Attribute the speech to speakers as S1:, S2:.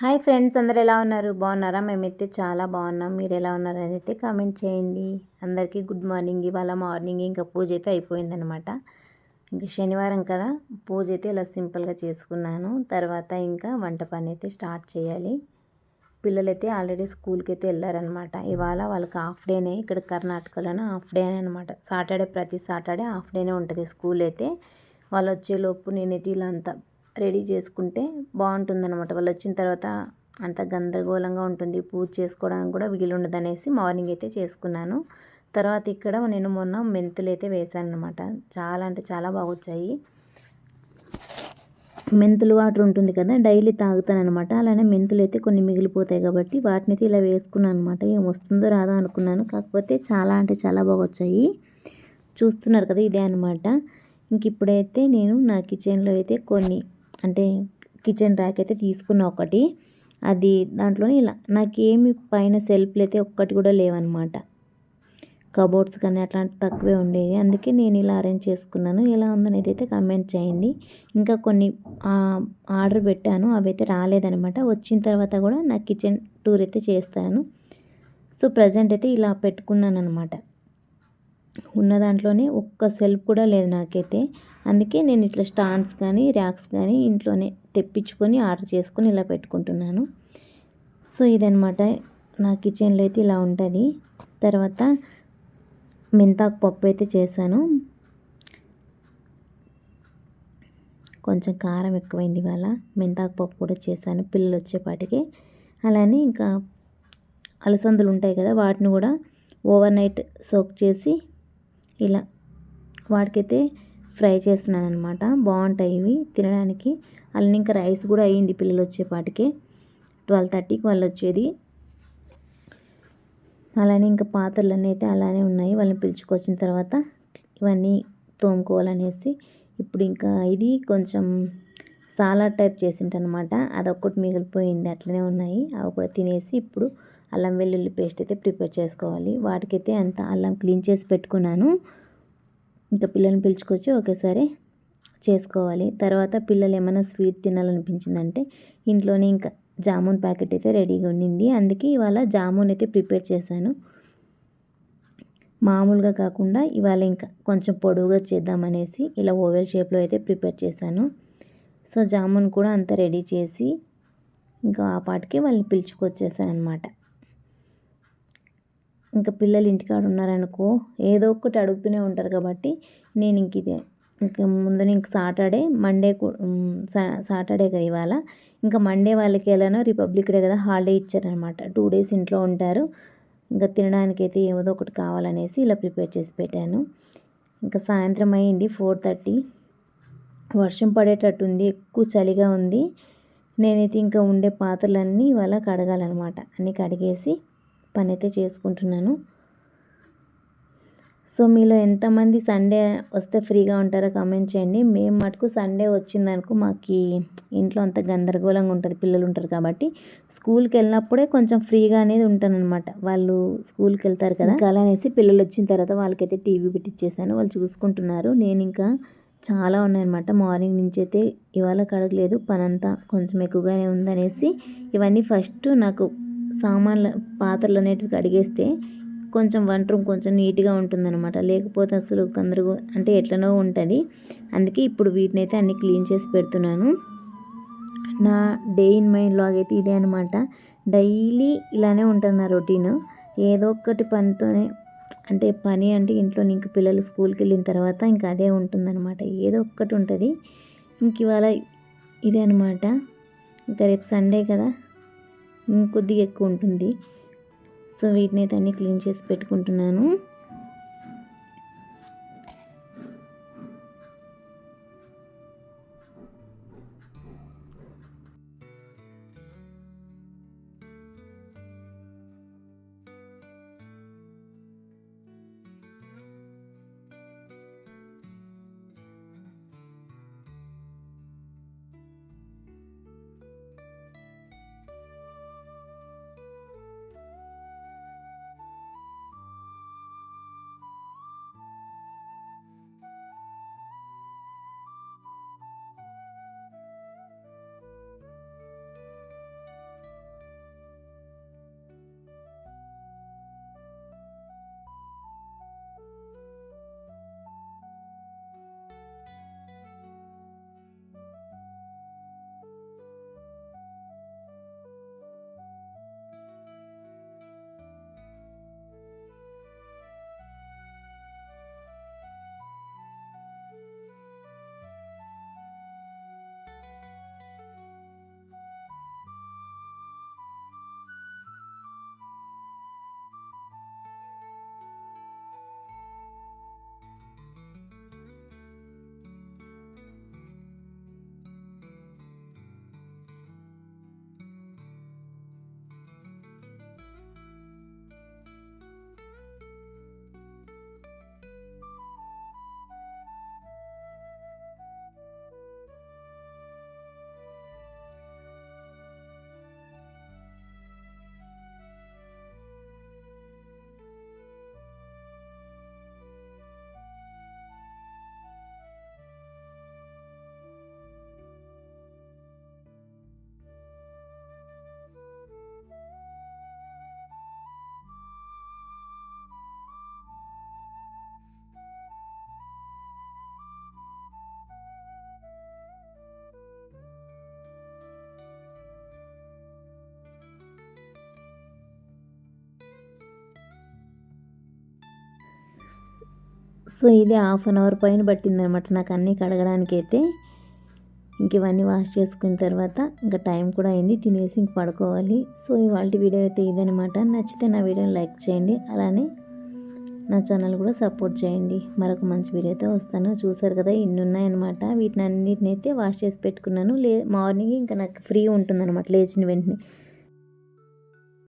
S1: Hi friends అందరు ఎలా ఉన్నారు? బాగున్నారా? మేమైతే చాలా బాగున్నాం. మీరు ఎలా ఉన్నారు అయితే కామెంట్ చేయండి. అందరికీ గుడ్ మార్నింగ్. ఇవాళ మార్నింగ్ ఇంకా పూజ అయితే అయిపోయిందనమాట ఇంకా శనివారం కదా. పూజ అయితే ఇలా సింపుల్గా చేసుకున్నాను. తర్వాత ఇంకా వంట పని అయితే స్టార్ట్ చేయాలి. పిల్లలైతే ఆల్రెడీ స్కూల్కి అయితే వెళ్ళారనమాట ఇవాళ వాళ్ళకి హాఫ్ డేనే. ఇక్కడ కర్ణాటకలోనే హాఫ్ డేనే అనమాట సాటర్డే ప్రతి సాటర్డే హాఫ్ డేనే ఉంటుంది స్కూల్ అయితే. వాళ్ళు వచ్చేలోపు నేనైతే ఇలా అంతా రెడీ చేసుకుంటే బాగుంటుందన్నమాట. వాళ్ళు వచ్చిన తర్వాత అంత గందరగోళంగా ఉంటుంది. పూజ చేసుకోవడానికి కూడా వీలుండదు అనేసి మార్నింగ్ అయితే చేసుకున్నాను. తర్వాత ఇక్కడ నేను మొన్న మెంతులు అయితే వేశాను అనమాట చాలా అంటే చాలా బాగా వచ్చాయి. మెంతులు వాటర్ ఉంటుంది కదా డైలీ తాగుతాను అనమాట అలానే మెంతులు అయితే కొన్ని మిగిలిపోతాయి కాబట్టి వాటిని అయితే ఇలా వేసుకున్నాను అనమాట ఏం వస్తుందో రాదో అనుకున్నాను. కాకపోతే చాలా అంటే చాలా బాగా వచ్చాయి. చూస్తున్నారు కదా ఇదే అనమాట ఇంక ఇప్పుడైతే నేను నా కిచెన్లో అయితే కొన్ని అంటే కిచెన్ ర్యాక్ అయితే తీసుకున్న ఒకటి. అది దాంట్లో ఇలా నాకేమి పైన సెల్ఫ్లు అయితే ఒక్కటి కూడా లేవన్నమాట. కబోర్డ్స్ కానీ అట్లాంటి తక్కువే ఉండేది. అందుకే నేను ఇలా అరేంజ్ చేసుకున్నాను. ఎలా ఉందనేది అయితే కమెంట్ చేయండి. ఇంకా కొన్ని ఆర్డర్ పెట్టాను. అవి అయితే రాలేదనమాట వచ్చిన తర్వాత కూడా నా కిచెన్ టూర్ అయితే చేస్తాను. సో ప్రజెంట్ అయితే ఇలా పెట్టుకున్నాను అనమాట ఉన్న దాంట్లోనే ఒక్క సెల్ఫ్ కూడా లేదు నాకైతే. అందుకే నేను ఇట్లా స్టాండ్స్ కానీ ర్యాక్స్ కానీ ఇంట్లోనే తెప్పించుకొని ఆర్డర్ చేసుకొని ఇలా పెట్టుకుంటున్నాను. సో ఇదనమాట నా కిచెన్లో అయితే ఇలా ఉంటుంది. తర్వాత మెంతాకు పప్పు అయితే చేశాను. కొంచెం కారం ఎక్కువైంది ఇవాళ. మెంతాకు పప్పు కూడా చేశాను పిల్లలు వచ్చేపాటికి. అలానే ఇంకా అలసందులు ఉంటాయి కదా వాటిని కూడా ఓవర్ నైట్ సోక్ చేసి ఇలా వాటికైతే ఫ్రై చేస్తున్నాను అనమాట బాగుంటాయి ఇవి తినడానికి. వాళ్ళని ఇంకా రైస్ కూడా అయ్యింది పిల్లలు వచ్చేపాటికే. ట్వెల్వ్ థర్టీకి వాళ్ళు వచ్చేది. అలానే ఇంకా పాత్రలన్నీ అయితే అలానే ఉన్నాయి. వాళ్ళని పిలుచుకొచ్చిన తర్వాత ఇవన్నీ తోముకోవాలనేసి ఇప్పుడు ఇంకా ఇది కొంచెం సాలాడ్ టైప్ చేసింటనమాట అదొక్కటి మిగిలిపోయింది. అట్లనే ఉన్నాయి. అవి కూడా తినేసి ఇప్పుడు అల్లం వెల్లుల్లి పేస్ట్ అయితే ప్రిపేర్ చేసుకోవాలి. వాటికైతే అంత అల్లం క్లీన్ చేసి పెట్టుకున్నాను. ఇంకా పిల్లల్ని పిలుచుకొచ్చి ఒకేసారి చేసుకోవాలి. తర్వాత పిల్లలు ఏమైనా స్వీట్ తినాలనిపించిందంటే ఇంట్లోనే ఇంకా జామున్ ప్యాకెట్ అయితే రెడీగా ఉండింది. అందుకే ఇవాళ జామున్ అయితే ప్రిపేర్ చేశాను. మామూలుగా కాకుండా ఇవాళ ఇంకా కొంచెం పొడవుగా చేద్దామనేసి ఇలా ఓవెల్ షేప్లో అయితే ప్రిపేర్ చేశాను. సో జామున్ కూడా అంతా రెడీ చేసి ఇంకా ఆ పాటికి వాళ్ళని పిలుచుకొచ్చేసాను అనమాట ఇంకా పిల్లలు ఇంటికాడ ఉన్నారనుకో ఏదో ఒకటి అడుగుతూనే ఉంటారు కాబట్టి నేను ఇంక ఇదే. ఇంకా ముందు ఇంక సాటర్డే మండే సాటర్డే కదా ఇవాళ. ఇంకా మండే వాళ్ళకి ఎలానో రిపబ్లిక్ డే కదా హాలిడే ఇచ్చారనమాట. టూ డేస్ ఇంట్లో ఉంటారు. ఇంకా తినడానికి అయితే ఏదో ఒకటి కావాలనేసి ఇలా ప్రిపేర్ చేసి పెట్టాను. ఇంకా సాయంత్రం అయింది ఫోర్ థర్టీ. వర్షం పడేటట్టు ఉంది ఎక్కువ చలిగా ఉంది. నేనైతే ఇంకా ఉండే పాత్రలన్నీ ఇవాళ కడగాలన్నమాట. అన్నీ కడిగేసి పని అయితే చేసుకుంటున్నాను. సో మీలో ఎంతమంది సండే వస్తే ఫ్రీగా ఉంటారో కామెంట్ చేయండి. మేము మటుకు సండే వచ్చిందనుకో మాకు ఇంట్లో అంత గందరగోళంగా ఉంటుంది పిల్లలు ఉంటారు కాబట్టి. స్కూల్కి వెళ్ళినప్పుడే కొంచెం ఫ్రీగా అనేది ఉంటానన్నమాట. వాళ్ళు స్కూల్కి వెళ్తారు కదా. అలా అనేసి పిల్లలు వచ్చిన తర్వాత వాళ్ళకైతే టీవీ పెట్టించేసాను వాళ్ళు చూసుకుంటున్నారు. నేను ఇంకా చాలా ఉన్నాయన్నమాట. మార్నింగ్ నుంచి అయితే ఇవాళ కడగలేదు. పనంతా కొంచెం ఎక్కువగానే ఉందనేసి ఇవన్నీ ఫస్ట్ నాకు సామాన్లు పాత్రలు అనేటివి కడిగేస్తే కొంచెం వంట రూమ్ కొంచెం నీట్గా ఉంటుందన్నమాట. లేకపోతే అసలు గందరగో అంటే ఎట్లనో ఉంటుంది. అందుకే ఇప్పుడు వీటిని అయితే అన్ని క్లీన్ చేసి పెడుతున్నాను. నా డే ఇన్ మై లాగ్ అయితే ఇదే అనమాట డైలీ ఇలానే ఉంటుంది నా రొటీన్. ఏదో ఒకటి పనితోనే అంటే పని అంటే ఇంట్లో ఇంక పిల్లలు స్కూల్కి వెళ్ళిన తర్వాత ఇంకా అదే ఉంటుందన్నమాట. ఏదో ఒక్కటి ఉంటుంది. ఇంక ఇవాళ ఇదే అనమాట ఇంకా రేపు సండే కదా. కొద్దిగా ఎక్కువ ఉంటుంది. సో వీటిని అయితే అన్నీ క్లీన్ చేసి పెట్టుకుంటున్నాను. సో ఇది హాఫ్ అన్ అవర్ పైన పట్టిందనమాట నాకు అన్నీ కడగడానికి అయితే ఇంక ఇవన్నీ వాష్ చేసుకున్న తర్వాత ఇంకా టైం కూడా అయింది తినేసి ఇంక పడుకోవాలి. సో ఇవాళ వీడియో అయితే ఇదనమాట. నచ్చితే నా వీడియోని లైక్ చేయండి అలానే నా ఛానల్ కూడా సపోర్ట్ చేయండి. మరొక మంచి వీడియోతో వస్తాను. చూసారు కదా ఇన్ని ఉన్నాయన్నమాట వీటిని అన్నిటిని అయితే వాష్ చేసి పెట్టుకున్నాను. లే మార్నింగ్ ఇంకా నాకు ఫ్రీ ఉంటుందన్నమాట లేచిన వెంటనే.